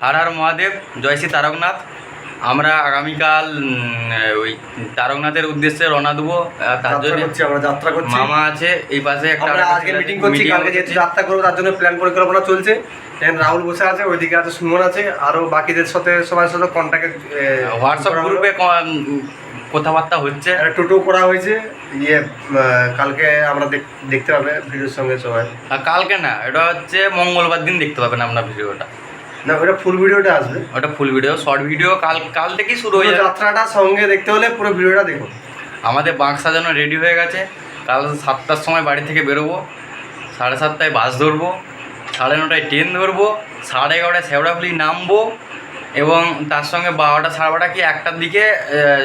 হর হর মহাদেব জয় শ্রী তারকনাথ। আমরা আগামীকাল ওই তারকনাথের উদ্দেশ্যে রওনা দেবো। তার জন্য আমরা যাত্রা করছি। মামা আছে এই পাশে একটা আজকে মিটিং করছি কালকে যেহেতু যাত্রা করব তার জন্য প্ল্যান পরিকল্পনা চলছে। এখানে রাহুল বসে আছে ওইদিকে আছে সুমন আছে আরও বাকিদের সাথে সবার সাথে কন্ট্যাক্টে হোয়াটসঅ্যাপ গ্রুপে কথাবার্তা হচ্ছে। টোটো করা হয়েছে ইয়ে কালকে আমরা দেখ- দেখতে পাবে ভিডিওর সঙ্গে সবাই। আর কালকে না এটা হচ্ছে মঙ্গলবার দিন দেখতে পাবেন আপনার ভিডিওটা। না ওটা ফুল ভিডিওটা আসবে ওটা ফুল ভিডিও শর্ট ভিডিও কাল কাল থেকেই শুরু হয়ে যাবে। যাত্রাটা সঙ্গে দেখতে হলে পুরো ভিডিওটা দেখুন আমাদের বাঁক সাজানো রেডি হয়ে গেছে। কাল সাতটার সময় বাড়ি থেকে বেরোবো। সাড়ে সাতটায় বাস ধরবো। সাড়ে নটায় ট্রেন ধরবো। সাড়ে এগারোটায় শেওড়াফুলি নামবো। এবং তার সঙ্গে বারোটা সাড়ে বারোটা কি একটার দিকে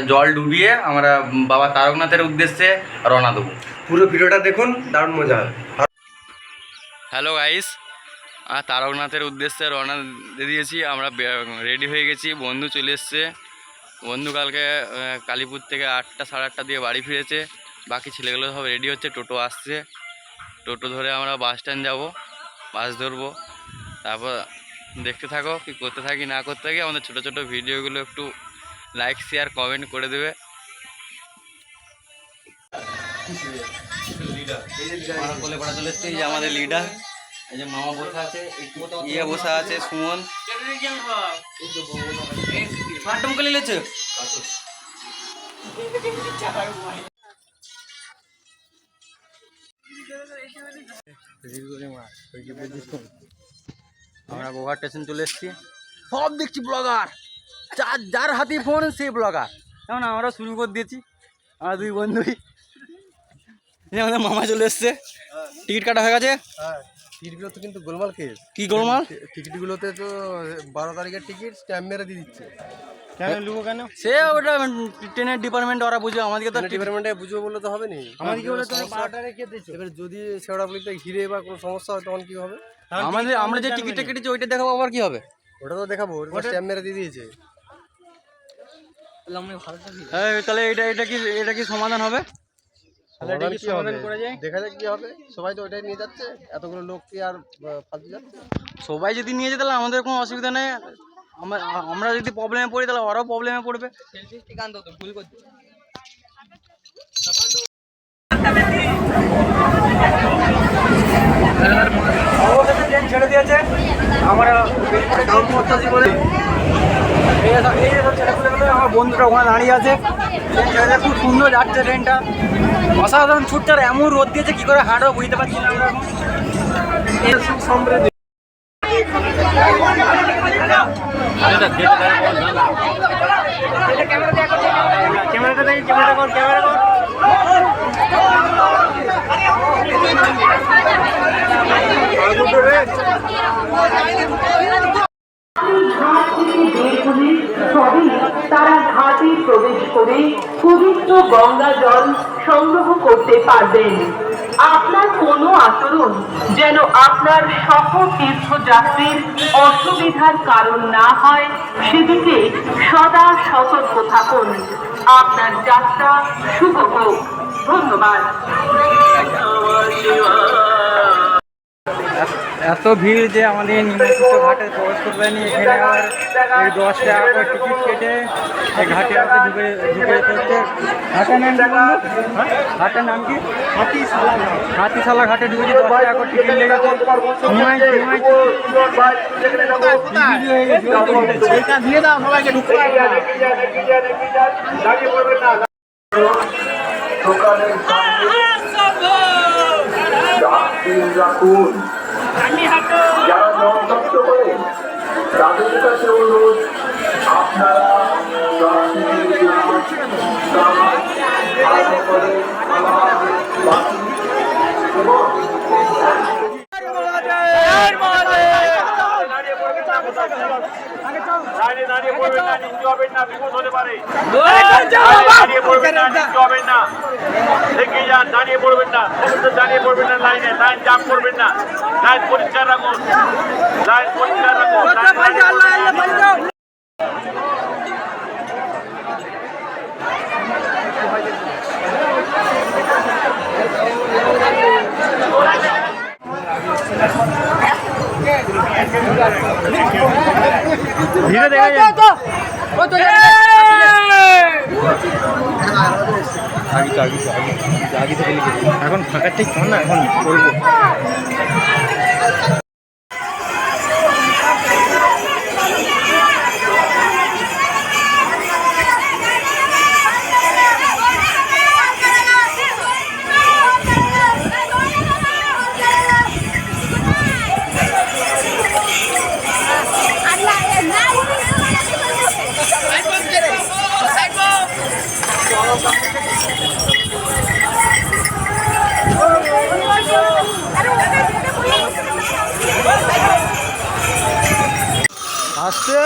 জল ডুবিয়ে আমরা বাবা তারকনাথের উদ্দেশ্যে রওনা দেবো। পুরো ভিডিওটা দেখুন দারুণ মজা হবে। হ্যালো গাইস আর তারকনাথের উদ্দেশ্যে রওনা দিয়ে দিয়েছি। আমরা রেডি হয়ে গেছি। বন্ধু চলে এসছে। বন্ধু কালকে কালীপুর থেকে আটটা, সাড়ে আটটা দিয়ে বাড়ি ফিরেছে। বাকি ছেলেগুলো সব রেডি হচ্ছে। টোটো আসছে। টোটো ধরে আমরা বাস স্ট্যান্ড যাব। বাস ধরবো। তারপর দেখতে থাকো কি করতে থাকি, না করতে থাকি। আমাদের ছোটো ছোটো ভিডিওগুলো একটু লাইক শেয়ার কমেন্ট করে দেবে। আমাদের লিডার এই যে মামা বসে আছে ইয়ে বসে আছে সুমন। ফাটম করে লেছে আমরা গোঘাট স্টেশন চলে এসেছি। সব দেখছি ব্লগার। যার যার হাতে ফোন সেই ব্লগার। যেমন আমরা শুরু করে দিয়েছি। আমরা দুই বন্ধুই। এই আমাদের মামা চলে এসছে। টিকিট কাটা হয়ে গেছে? হ্যাঁ। টিকিটগুলো তো কিন্তু গোলমাল কেস। কি গোলমাল? টিকিটগুলোতে তো বারো তারিখের টিকিট স্ট্যাম্প মেরে দিয়ে দিচ্ছে। কেন লুবো কেন? সে ওটা ট্রেনের ডিপার্টমেন্ট ওরা বুঝবে আমাদেরকে তো ডিপার্টমেন্টে বুঝব বললে তো হবে নি। আমাদেরকে বলে তো বারোটা রেখে দিচ্ছে। এবার যদি শেওড়াপুলিতে ঘিরে বা কোনো সমস্যা হয় তখন কি হবে? আমাদের আমরা যে টিকিটটা কেটেছি ওইটা দেখাবো আবার কি হবে? ওটা তো দেখাবো ওটা স্ট্যাম্প মেরে দিয়ে দিয়েছে। এই, তাহলে এটা এটা কি এটা কি সমাধান হবে? সমাধান কি হবে? দেখা যাক কি হবে। সবাই তো নিয়ে যাচ্ছে। এতগুলো লোক কি আর ফালতু যাচ্ছে? সবাই যদি নিয়ে যেতে তাহলে আমাদের কোনো অসুবিধা নেই। আমরা আমরা যদি প্রবলেমে পড়ি তাহলে ওরাও প্রবলেমে পড়বে। ছেড়ে দিয়েছে আমরা আমার বন্ধুটা ওখানে দাঁড়িয়ে আছে। ট্রেন খুব সুন্দর যাচ্ছে ট্রেনটা অসাধারণ। ছুটছে আর এমন রোদ দিয়েছে, কি করে হাঁটবো বুঝতে পারছি না আমরা। তারা ঘাটে প্রবেশ করে পবিত্র গঙ্গা জল সংগ্রহ করতে পারবেন। আপনার কোনো আচরণ যেন আপনার সহ তীর্থযাত্রীর অসুবিধার কারণ না হয়, সেদিকে সদা সতর্ক থাকুন। আপনার যাত্রা শুভ হোক। ধন্যবাদ। এত ভিড় যে আমাদের নিমন্ত্রিত ঘাটে প্রবেশ করতে পারেনি এখানে আবার এই দশ টাকা করে টিকিট কেটে এই ঘাটে আমাদের ঢুকে ঢুকে যেতে হচ্ছে ঘাটের নাম কি? ঘাটের নাম কি হাতিশালা ঘাটে ঢুকেছি দশ টাকা করে টিকিট লেগেছে নিমাই নিমাই দিয়ে দাও সবাইকে ঢুকতে পারবে না রাখুন যারা নষ্ট করে তাদের কাছে অনুরোধ আপনারা প্রাকৃতিক গাছ, গাছ, ভালো করে আমার বাকি এবং দাঁড়িয়ে দাঁড়িয়ে পড়বেন না নিচু হবেন না বিপদ হতে পারে দাঁড়িয়ে পড়বেন না না। দেখে যান দাঁড়িয়ে পড়বেন না। দাঁড়িয়ে পড়বেন না লাইনে লাইন জাম করবেন না। লাইন পরিষ্কার রাখুন। লাইন পরিষ্কার রাখুন। লাইন দাঁড়িয়ে পড়বেন না। Thank you. ভিড়ে দেখা যায় এখন ফাঁকা ঠিক না এখন করব আসছে।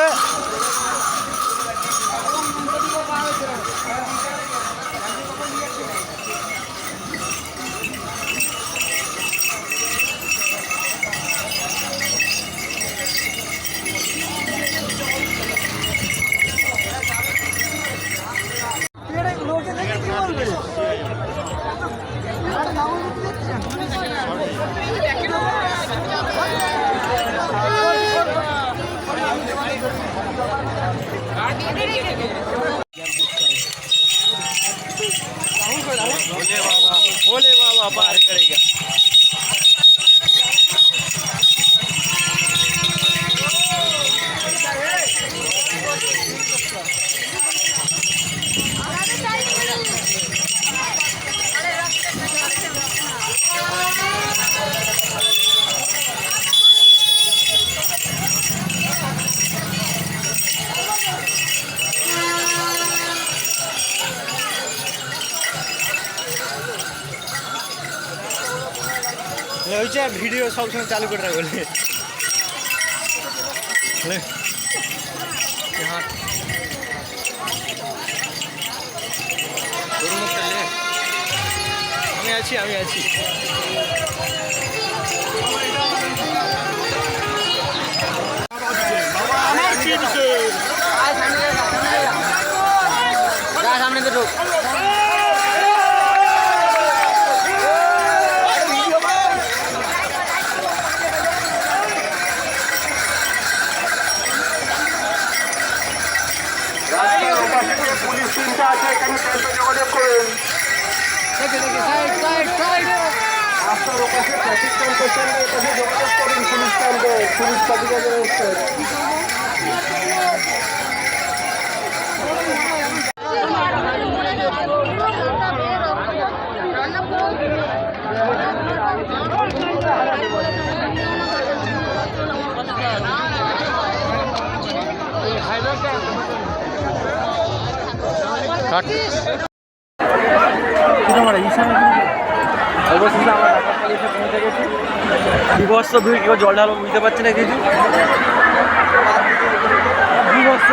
হয়েছে ভিডিও সবসময় চালু করে রাখব আমি আছি আমি আছি সামনে তো ঢোক রাস্তার ওপাশে যে পুলিশ টিমটা আছে এখানে ক্যাম্পে যোগাযোগ করুন রাস্তার ওপাশে ট্রাফিক ক্যাম্পের সঙ্গে এপাশে যোগাযোগ করুন পুলিশ ক্যাম্পে পুলিশ পাঠিয়ে এসছে অবশেষে আমরা ঢাকার এসে এটা কিছু বিভৎস ভিড়, কেউ জল ঢালো বুঝতে পারছে না কিছু। বিভৎস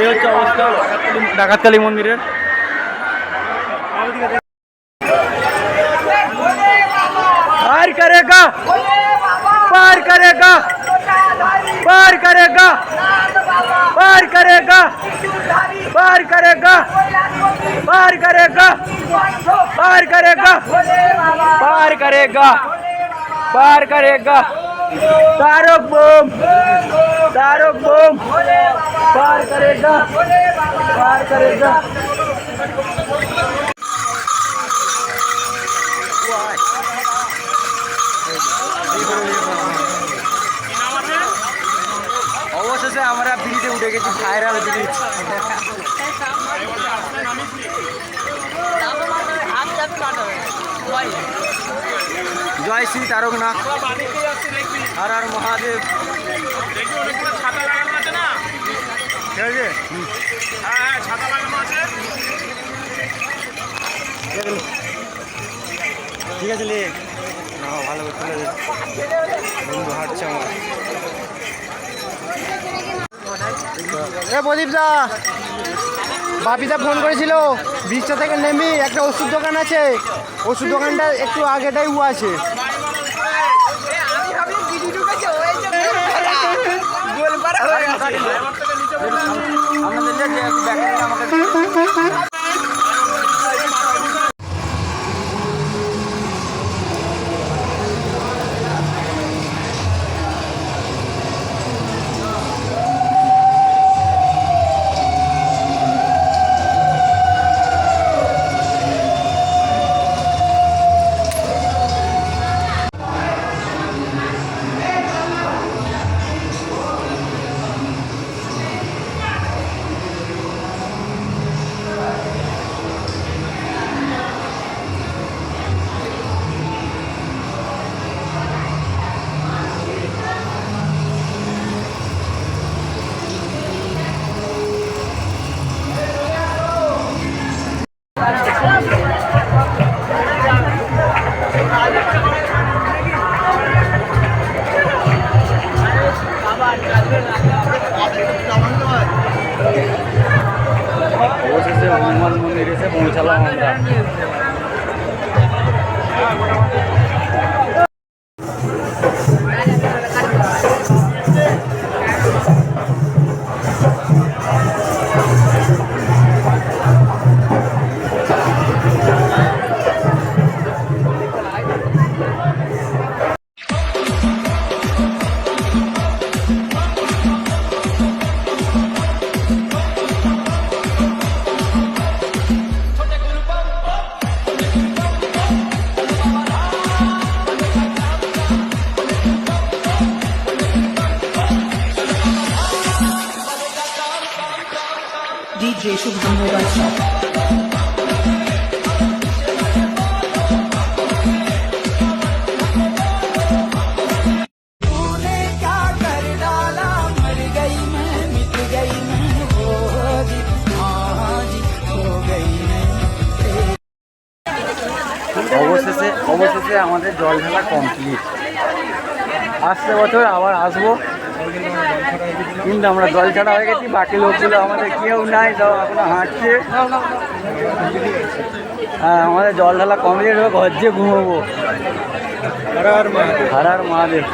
এই হচ্ছে অবস্থা, ডাকাতকালী মন্দিরের। পার করেগা পার করেগা। पार करेगा। पार करेगा। पार करेगा। पार करेगा। पार करेगा। पार करेगा। पार करेगा। तारक बम। तारक बम। पार करेगा। पार करेगा। আমরা ব্রিজে উঠে গেছি ভাইরাল ব্রিজ জয় শ্রী তারকনাথ আর আর মহাদেব। ঠিক আছে ঠিক আছে লেখ ভালো করে বন্ধু হাঁটছে আমার। এ প্রদীপ দা বাপিদা ফোন করেছিল ব্রিজটা থেকে নেমি একটা ওষুধ দোকান আছে ওষুধ দোকানটা একটু আগেটাই উ আছে। আপনাদের Thank you. Mobile Shop. অবশেষে অবশেষে আমাদের জল ঢালা কমপ্লিট আসছে বছর আবার আসব। কিন্তু আমরা জল ছাড়া হয়ে গেছি, বাকি লোকগুলো আমাদের কেউ নাই তো এখনও হাঁটছে। হ্যাঁ আমাদের জল ঢালা কমপ্লিট হবে ঘর যে ঘুমোবো। হারার মহাদেব।